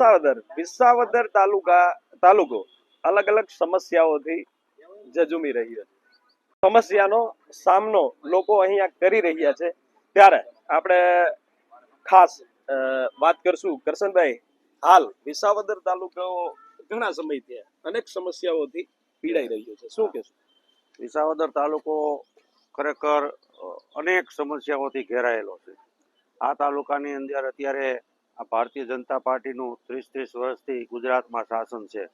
વિસાવદર વિસાવદર તાલુકા, તાલુકો અલગ અલગ સમસ્યાઓથી જજુમી રહ્યો છે. સમસ્યાનો સામનો લોકો અહીંયા કરી રહ્યા છે. ત્યારે આપણે ખાસ વાત કરશું કરશનભાઈ, હાલ વિસાવદર તાલુકો ઘણા સમયથી અનેક સમસ્યાઓથી પીડાઈ રહ્યો છે. શું કહેશું? વિસાવદર તાલુકો ખરેખર અનેક સમસ્યાઓથી ઘેરાયેલો છે. આ તાલુકાની અંદર અત્યારે આ ભારતીય જનતા પાર્ટીનું ત્રીસ ત્રીસ વર્ષથી ગુજરાતમાં શાસન છે.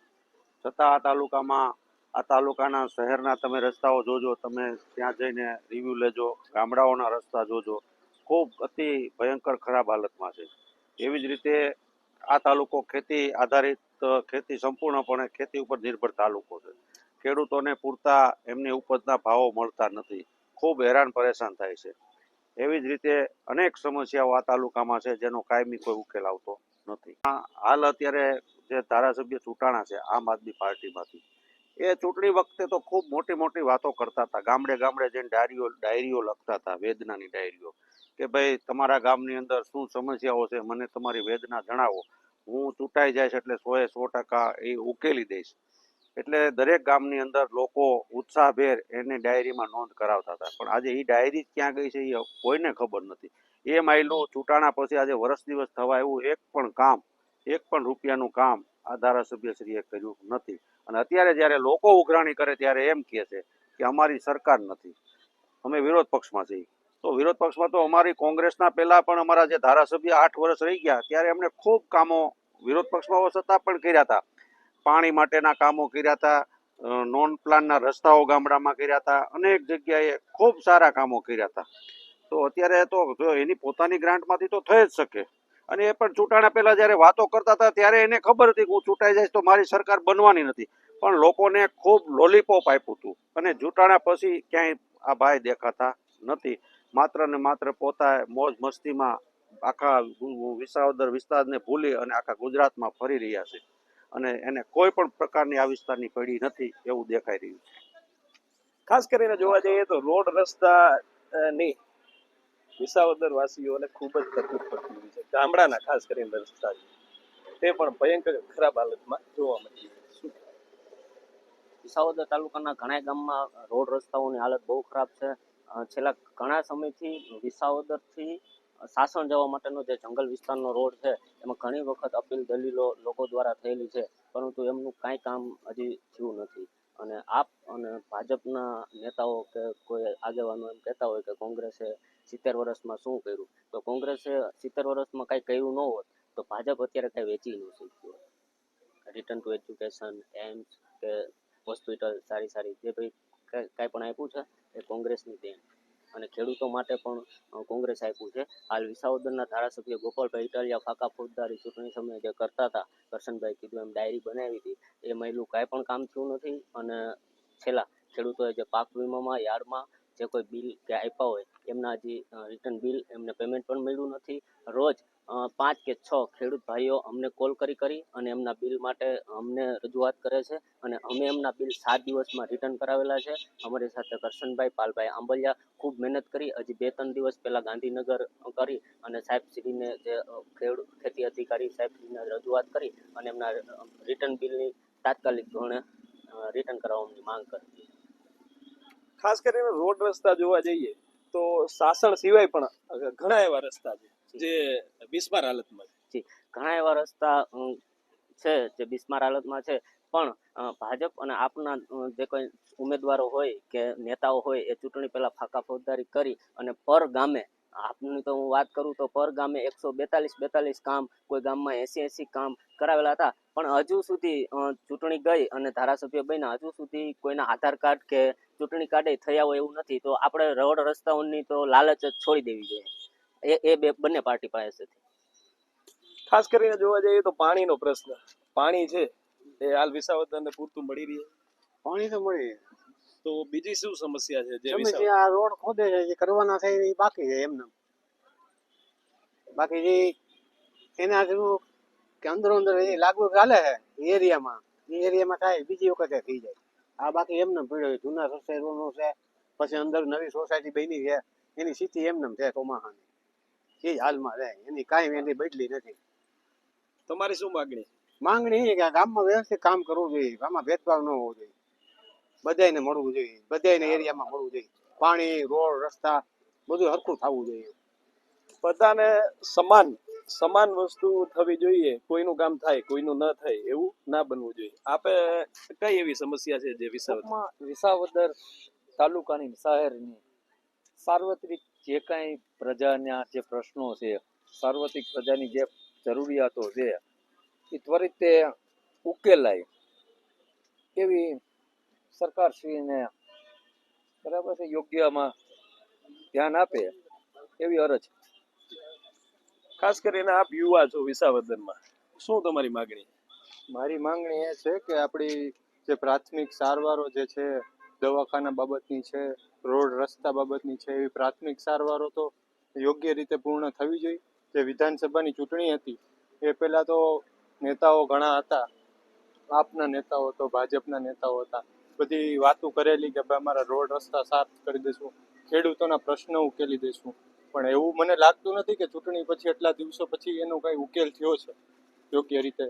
છતાં આ તાલુકામાં, આ તાલુકાના શહેરના તમે રસ્તાઓ જોજો, તમે ત્યાં જઈને રિવ્યૂ લેજો, ગામડાઓના રસ્તા જોજો. ખૂબ અતિ ભયંકર ખરાબ હાલતમાં છે. એવી જ રીતે આ તાલુકો ખેતી આધારિત, ખેતી સંપૂર્ણપણે ખેતી ઉપર નિર્ભર તાલુકો છે. ખેડૂતોને પૂરતા એમની ઉપજના ભાવો મળતા નથી. ખૂબ હેરાન પરેશાન થાય છે. એવી જ રીતે અનેક સમસ્યાઓ આ તાલુકામાં છે, જેનો કાયમી કોઈ ઉકેલ આવતો નથી. હાલ અત્યારે જે ધારાસભ્ય ચૂંટાણા છે, આમ આદમી પાર્ટીમાંથી, એ ચૂંટણી વખતે તો ખૂબ મોટી મોટી વાતો કરતા હતા. ગામડે ગામડે જઈને ડાયરીઓ ડાયરીઓ લખતા હતા, વેદનાની ડાયરીઓ, કે ભાઈ, તમારા ગામની અંદર શું સમસ્યાઓ છે, મને તમારી વેદના જણાવો. હું ચૂંટાઈ જઈશ એટલે સો એ સો ટકા એ ઉકેલી દઈશ. એટલે દરેક ગામની અંદર લોકો ઉત્સાહભેર એની ડાયરીમાં નોંધ કરાવતા હતા. પણ આજે એ ડાયરી ક્યાં ગઈ છે એ કોઈને ખબર નથી. એ માઇલો ચૂંટાણા પછી આજે વર્ષ દિવસ થવા એવું એક પણ કામ, એક પણ રૂપિયાનું કામ આ ધારાસભ્યશ્રીએ કર્યું નથી. અને અત્યારે જ્યારે લોકો ઉઘરાણી કરે ત્યારે એમ કહે છે કે અમારી સરકાર નથી. અમે વિરોધ પક્ષમાં છીએ. તો વિરોધ પક્ષમાં તો અમારી કોંગ્રેસના પહેલા પણ અમારા જે ધારાસભ્ય આઠ વર્ષ રહી ગયા, ત્યારે એમણે ખૂબ કામો વિરોધ પક્ષમાં હોવા છતાં પણ કર્યા હતા. પાણી માટેના કામો કર્યા હતા નોન પ્લાનના રસ્તાઓ ગામડામાં કર્યા હતા, અનેક જગ્યાએ ખૂબ સારા કામો કર્યા હતા. તો અત્યારે તો જો એની પોતાની ગ્રાન્ટમાંથી તો થઈ જ શકે. અને એ પણ ચૂંટાણા પહેલાં જ્યારે વાતો કરતા હતા, ત્યારે એને ખબર હતી કે હું ચૂંટાઈ જઈશ તો મારી સરકાર બનવાની નથી. પણ લોકોને ખૂબ લોલીપોપ આપ્યું હતું. અને ચૂંટાણા પછી ક્યાંય આ ભાઈ દેખાતા નથી. માત્ર ને માત્ર પોતા મોજ મસ્તીમાં આખા વિસાવદર વિસ્તારને ભૂલી અને આખા ગુજરાતમાં ફરી રહ્યા છે. અને એને કોઈ પણ પ્રકારની આવિષ્કારની પડી નથી એવું દેખાઈ રહ્યું છે. ખાસ કરીને જોવા જઈએ તો રોડ રસ્તા ની વિસાવદર વાસીઓને ખૂબ જ તકલીફ પડતી હોય છે. ગામડાના ખાસ કરીને રસ્તા તે પણ ભયંકર ખરાબ હાલતમાં જોવા મળી છે. વિસાવદર તાલુકાના ઘણા ગામમાં રોડ રસ્તાઓની હાલત બહુ ખરાબ છે. છેલ્લા ઘણા સમયથી વિસાવદરથી સાસણ જવા માટેનો જે જંગલ વિસ્તારનો રોડ છે, એમાં ઘણી વખત અપીલ દલીલો લોકો દ્વારા થયેલી છે, પરંતુ એમનું કાંઈ કામ હજી થયું નથી. અને આપ અને ભાજપના નેતાઓ કે કોઈ આગેવાનો એમ કહેતા હોય કે કોંગ્રેસે સિત્તેર વર્ષમાં શું કર્યું? તો કોંગ્રેસે સિત્તેર વર્ષમાં કાંઈ કર્યું ન હોત, તો ભાજપ અત્યારે કાંઈ વેચી ન શક્યું રિટર્ન ટુ એજ્યુકેશન એમ્સ કે હોસ્પિટલ સારી સારી જે ભાઈ કાંઈ કાંઈ પણ આપ્યું છે, એ કોંગ્રેસની દેન. અને ખેડૂતો માટે પણ કોંગ્રેસ આપ્યું છે. હાલ વિસાવદરના ધારાસભ્ય ગોપાલભાઈ ઇટાલિયા ફાકા ફોજદારી ચૂંટણી સમયે જે કરતા હતા, કરશનભાઈ કીધું એમ ડાયરી બનાવી હતી. એ મહિલું કાંઈ પણ કામ થયું નથી અને છેલ્લા ખેડૂતોએ જે પાક વીમામાં, યાર્ડમાં જે કોઈ બિલ કે આપ્યા હોય, એમના હજી રિટર્ન બિલ એમને પેમેન્ટ પણ મળ્યું નથી. રોજ પાંચ કે છ ખેડૂત ભાઈઓ અમને કોલ કરી કરી અને એમના બિલ માટે અમને રજૂઆત કરે છે અને અમે એમના બિલ સાત દિવસમાં રિટર્ન કરાવેલા છે. અમારી સાથે કરશનભાઈ પાલભાઈ આંબલિયા ખૂબ મહેનત કરી હજી બે ત્રણ દિવસ પહેલા ગાંધીનગર કરી અને સાહેબશ્રીને જે અ, ખેડૂત ખેતી અધિકારી સાહેબશ્રીને રજૂઆત કરી અને એમના રિટર્ન બિલની તાત્કાલિક ધોરણે રિટર્ન કરાવવાની માંગ કરી ખાસ કરીને રોડ રસ્તા જોવા જઈએ તો સાસણ સિવાય પણ ઘણા એવા રસ્તા છે. જે બિસ્માર હાલતમાં છે. ઘણા એવા રસ્તા છે જે બિસ્માર હાલતમાં છે. પણ ભાજપ અને આપના જે કોઈ ઉમેદવારો હોય કે નેતાઓ હોય, એ ચૂંટણી પહેલાં ફાંકા ફોજદારી કરી અને પર ગામે, આપની તો હું વાત કરું તો પર ગામે એકસો બેતાલીસ બેતાલીસ કામ, કોઈ ગામમાં એસી એસી કામ કરાવેલા હતા. પણ હજુ સુધી ચૂંટણી ગઈ અને ધારાસભ્ય બન્યા. હજુ સુધી કોઈના આધાર કાર્ડ કે ચૂંટણી કાર્ડે થયા હોય એવું નથી. તો આપણે રોડ રસ્તાઓની તો લાલચ જ છોડી દેવી જોઈએ. એ એ બે બંને પાર્ટી પાસેથી. ખાસ કરીને જોવા જઈએ તો પાણીનો પ્રશ્ન. પાણી છે એ હાલ વિસાવદરને પૂરતું મળી રહી. પાણી તો મળી તો બીજી શું સમસ્યા છે જે વિસાવદર આ રોડ ખોદે છે જે કરવાના છે એ બાકી છે એમને. બાકી જે એના જેવું કે અંદરો અંદર એ લાગુ ચાલે છે એ એરિયામાં. એ એરિયામાં થાય બીજી વખતે થઈ જાય. આ બાકી એમને પીડ્યો છે જૂના સોસાયટીનો છે પછી અંદર નવી સોસાયટી બની છે એની સ્થિતિ એમને છે ચોમાસાની. એ હાલમાં રહે એની કાંઈ એની બદલી નથી. તમારી શું માગણી? માંગણી એ કે ગામમાં વ્યવસ્થિત કામ કરવું જોઈએ ગામમાં ભેદભાવ ન હોવો જોઈએ. બધાને મળવું જોઈએ બધાને એરિયામાં મળવું જોઈએ. પાણી રોડ રસ્તા બધું હરખું થવું જોઈએ. બધાને સમાન સમાન વસ્તુ થવી જોઈએ કોઈનું કામ થાય કોઈનું ન થાય એવું ના બનવું જોઈએ. આપે કઈ એવી સમસ્યા છે જે વિસાવદર? વિસાવદર તાલુકાની શહેરની સાર્વત્રિક જે કાંઈ પ્રજાના જે પ્રશ્નો છે સાર્વત્રિક પ્રજાની જે જરૂરિયાતો છે એ ત્વરિત તે ઉકેલાય એવી સરકારશ્રીને બરાબર છે યોગ્યમાં ધ્યાન આપે એવી અરજ ખાસ કરીને આપ યુવા છો વિસાવદરમાં શું તમારી માગણી? મારી માંગણી એ છે કે આપણી જે પ્રાથમિક સારવારો જે છે દવાખાના બાબતની છે, રોડ રસ્તા બાબતની છે, એવી પ્રાથમિક સારવારો તો યોગ્ય રીતે પૂર્ણ થવી જોઈએ. જે વિધાનસભાની ચૂંટણી હતી, એ પહેલાં તો નેતાઓ ઘણા હતા. આપના નેતાઓ તો ભાજપના નેતાઓ હતા. બધી વાતો કરેલી કે ભાઈ અમારા રોડ રસ્તા સાફ કરી દઈશું ખેડૂતોના પ્રશ્નો ઉકેલી દઈશું પણ એવું મને લાગતું નથી કે ચૂંટણી પછી એટલા દિવસો પછી એનો કઈ ઉકેલ થયો છે, યોગ્ય રીતે.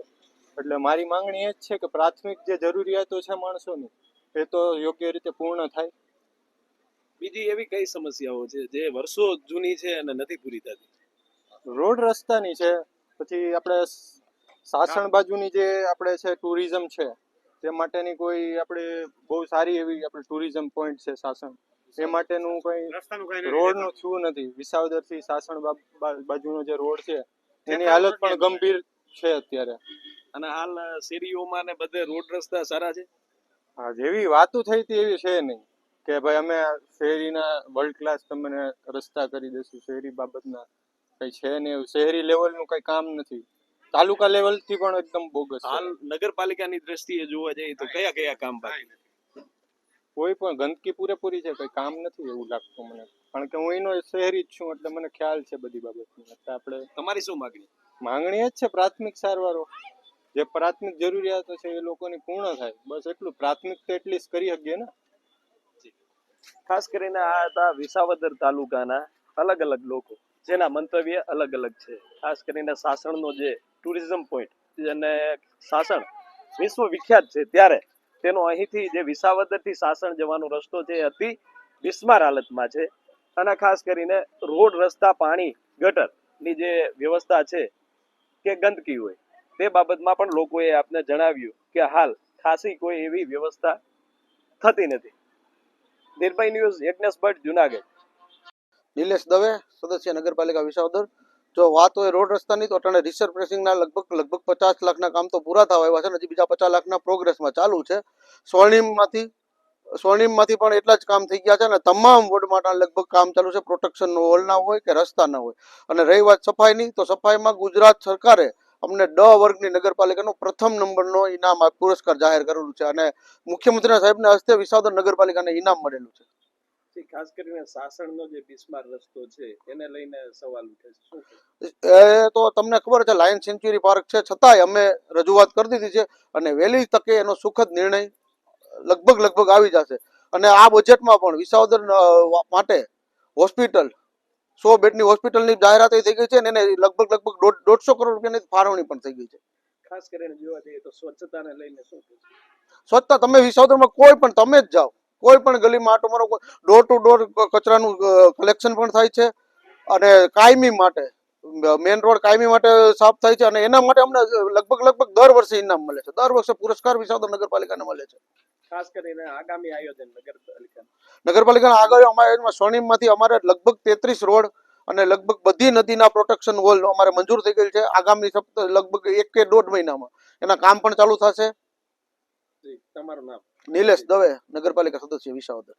એટલે મારી માંગણી એ જ છે કે પ્રાથમિક જે જરૂરિયાતો છે માણસોની એ તો યોગ્ય રીતે પૂર્ણ થાય. બીજી એવી કઈ સમસ્યાઓ છે જે વર્ષો જૂની છે અને નથી પૂરી થતી? રોડ રસ્તાની છે પછી આપણે સાસણ બાજુની જે આપણે છે ટુરિઝમ છે તે માટેની કોઈ આપણે બહુ સારી એવી આપણે ટુરિઝમ પોઈન્ટ છે સાસણ. એ માટેનું કોઈ રોડનું થયું નથી. વિસાવદરથી સાસણ બાજુનો જે રોડ છે એની હાલત પણ ગંભીર છે અત્યારે. અને હાલ શેરીઓમાં ને બધે રોડ રસ્તા સારા છે? હા જેવી વાતો થઈ હતી એવી છે નહીં કે ભાઈ અમે શહેરીના વર્લ્ડ ક્લાસ તમને રસ્તા કરી દઈશું શહેરી બાબતના કઈ છે નહીં એવું. શહેરી લેવલનું કઈ કામ નથી. તાલુકા લેવલથી પણ એકદમ બોગસ હાલ નગરપાલિકાની દ્રષ્ટિએ જોવા જઈએ તો કયા કયા કામ બાકી? કોઈ પણ ગંદકી પૂરેપૂરી છે કઈ કામ નથી એવું લાગતું મને. કારણ કે હું એનો શહેરી જ છું એટલે મને ખ્યાલ છે બધી બાબતની. એટલે આપણે તમારી શું માંગણી? માંગણી એ જ છે પ્રાથમિક સારવારો. જે પ્રાથમિક જરૂરિયાતો છે એ લોકોની પૂર્ણ થાય. બસ એટલું. પ્રાથમિક તો એટલીસ્ટ કરી શકીએ ને? ખાસ કરીને આ હતા વિસાવદર તાલુકાના અલગ અલગ લોકો, જેના મંતવ્ય અલગ અલગ છે. ખાસ કરીને સાસણનો જે ટુરિઝમ પોઈન્ટ અને સાસણ વિશ્વ વિખ્યાત છે ત્યારે તેનો અહીંથી જે વિસાવદરથી સાસણ જવાનો રસ્તો છે એ અતિ બિસ્માર હાલતમાં છે. અને ખાસ કરીને રોડ રસ્તા પાણી ગટરની જે વ્યવસ્થા છે કે ગંદકી હોય તે બાબતમાં પણ લોકોએ આપને જણાવ્યું કે હાલ ખાસી કોઈ એવી વ્યવસ્થા થતી નથી. નિર્ભય ન્યૂઝ યજ્ઞેશ ભટ્ટ, જુનાગઢ. નિલેશ દવે, સદસ્ય નગરપાલિકા વિસાવદર. જો વાત હોય રોડ રસ્તાની, તો અટાણે રિસર્ફેસિંગના લગભગ લગભગ પચાસ લાખના કામ તો પૂરા થવા આવ્યા છે હજી બીજા પચાસ લાખના પ્રોગ્રેસમાં ચાલુ છે. સ્વર્ણિમમાંથી સ્વર્ણિમમાંથી પણ એટલા જ કામ થઈ ગયા છે અને તમામ વોર્ડમાં લગભગ કામ ચાલુ છે. પ્રોટેક્શન હોલના હોય કે રસ્તાના હોય. અને રહી વાત સફાઈની, તો સફાઈમાં ગુજરાત સરકારે અમને ડ વર્ગની નગરપાલિકાનો પ્રથમ નંબરનો ઇનામ આ પુરસ્કાર જાહેર કરેલું છે અને મુખ્યમંત્રી સાહેબના હસ્તે વિસાવદર નગરપાલિકાને ઇનામ મળેલું છે. ખાસ કરીને સાસણનો જે બિસ્માર રસ્તો છે એને લઈને સવાલ ઉઠે છે. એ તો તમને ખબર છે લાયન સેન્ચ્યુરી પાર્ક છે છતાંય અમે રજૂઆત કરી દીધી છે અને વહેલી તકે એનો સુખદ નિર્ણય લગભગ લગભગ આવી જશે. અને આ બજેટમાં પણ વિસાવદર માટે હોસ્પિટલ સો બેડની હોસ્પિટલની જાહેરાત થઈ ગઈ છે અને એને લગભગ લગભગ દોઢસો કરોડ રૂપિયાની ફાળવણી પણ થઈ ગઈ છે. ખાસ કરીને જોવા જઈએ તો સ્વચ્છતાને લઈને શું સ્વચ્છતા તમે વિસાવદરમાં કોઈ પણ તમે જ જાઓ. કોઈ પણ ગલીમાં આટો મારો ડોર ટુ ડોર કચરાનું કલેક્શન પણ થાય છે અને કાયમી માટે મેન રોડ કાયમી માટે સાફ થાય છે અને એના માટે અમને લગભગ લગભગ દર વર્ષે ઇનામ મળે છે. દર વર્ષે પુરસ્કાર વિસાવદર નગરપાલિકાને મળે છે. ખાસ કરીને આગામી આયોજન નગરપાલિકા નગરપાલિકાના આગળ અમારે સ્વર્ણિમમાંથી અમારે લગભગ તેત્રીસ રોડ અને લગભગ બધી નદીના પ્રોટેક્શન વોલ અમારે મંજૂર થઈ ગયેલ છે. આગામી સપ્તાહ લગભગ એક કે દોઢ મહિનામાં. એના કામ પણ ચાલુ થશે. તમારું નામ. નિલેશ દવે નગરપાલિકા સદસ્ય વિસાવદર.